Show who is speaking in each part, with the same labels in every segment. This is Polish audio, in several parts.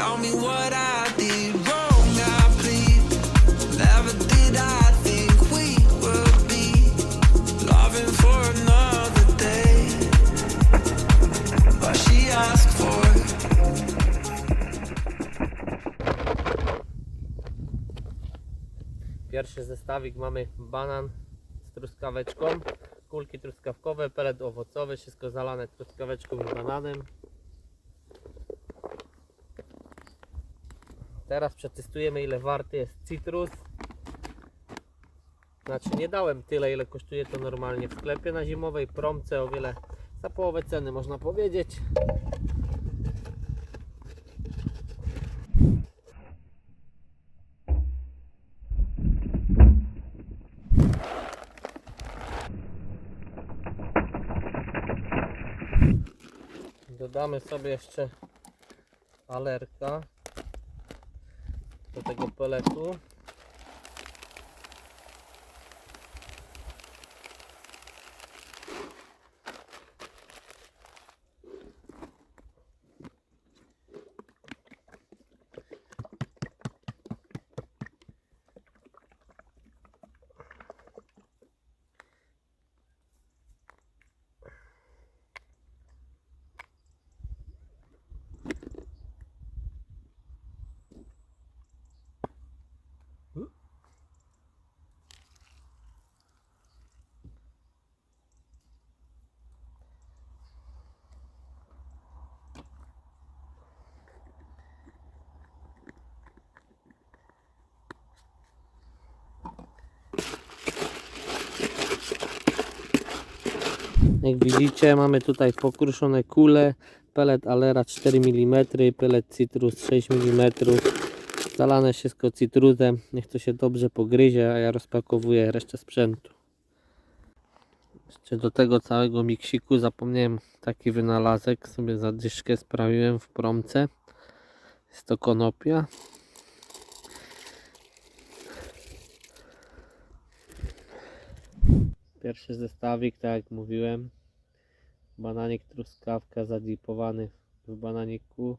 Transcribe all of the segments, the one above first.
Speaker 1: Tell me what I did wrong, I plead. Never did I think we would be loving for another day. But she asked for it.
Speaker 2: Pierwszy zestawik mamy banan z truskaweczką, kulki truskawkowe, pelet owocowy, wszystko zalane truskaweczką i bananem. Teraz przetestujemy ile warty jest citrus. Znaczy nie dałem tyle ile kosztuje to normalnie w sklepie na zimowej promce o wiele za połowę ceny można powiedzieć. Dodamy sobie jeszcze alerka do tego peletu. Jak widzicie mamy tutaj pokruszone kule, pelet alera 4 mm, pelet citrus 6 mm, zalane wszystko citrusem, niech to się dobrze pogryzie, a ja rozpakowuję resztę sprzętu. Jeszcze do tego całego miksiku zapomniałem taki wynalazek, sobie za dyszkę sprawiłem w promce. Jest to konopia. Pierwszy zestawik, tak jak mówiłem. Bananik truskawka zadipowany w bananiku.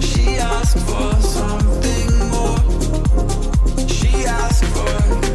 Speaker 1: she asked for something more. She asked for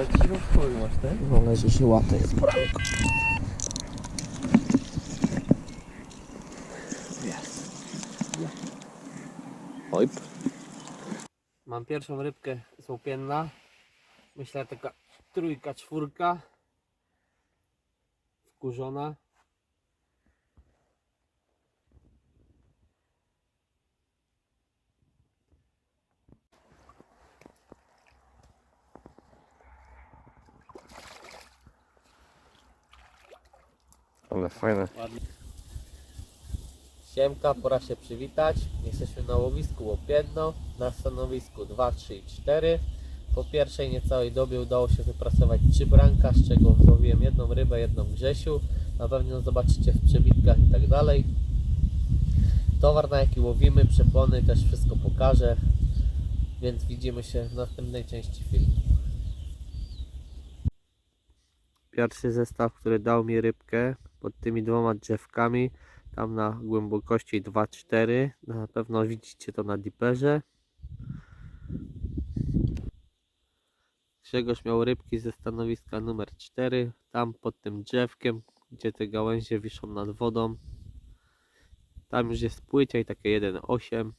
Speaker 3: Ale ci się w chuj masz, ten? No leży się łatę, jest poranko. Oj.
Speaker 2: Mam pierwszą rybkę z łopienna. Myślę taka trójka, czwórka. Wkurzona.
Speaker 1: Ale fajne.
Speaker 2: Siemka, pora się przywitać. Jesteśmy na łowisku Łopienno, na stanowisku 2, 3 i 4. Po pierwszej niecałej dobie udało się wypracować trzy branka, z czego złowiłem jedną rybę, jedną Grzesiu. Na pewno zobaczycie w przebitkach i tak dalej. Towar na jaki łowimy, przepony też wszystko pokażę. Więc widzimy się w następnej części filmu. Pierwszy zestaw, który dał mi rybkę pod tymi dwoma drzewkami tam na głębokości 2-4 na pewno widzicie to na diperze. Grzegorz miał rybki ze stanowiska numer 4 tam pod tym drzewkiem gdzie te gałęzie wiszą nad wodą. Tam już jest płycia i takie 1,8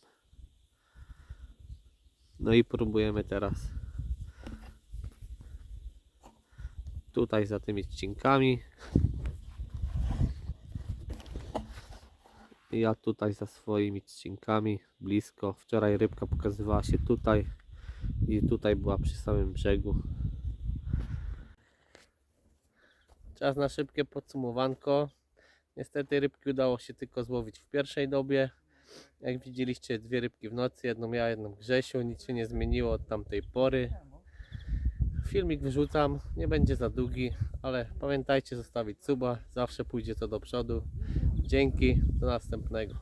Speaker 2: no i próbujemy teraz tutaj za tymi ścinkami Ja tutaj za swoimi trzcinkami blisko. Wczoraj rybka pokazywała się tutaj i tutaj była przy samym brzegu. Czas na szybkie podsumowanko. Niestety rybki udało się tylko złowić w pierwszej dobie. Jak widzieliście dwie rybki w nocy, jedną ja, jedną Grzesiu. Nic się nie zmieniło od tamtej pory. Filmik wyrzucam, nie będzie za długi, ale pamiętajcie zostawić suba, zawsze pójdzie to do przodu. Dzięki, do następnego.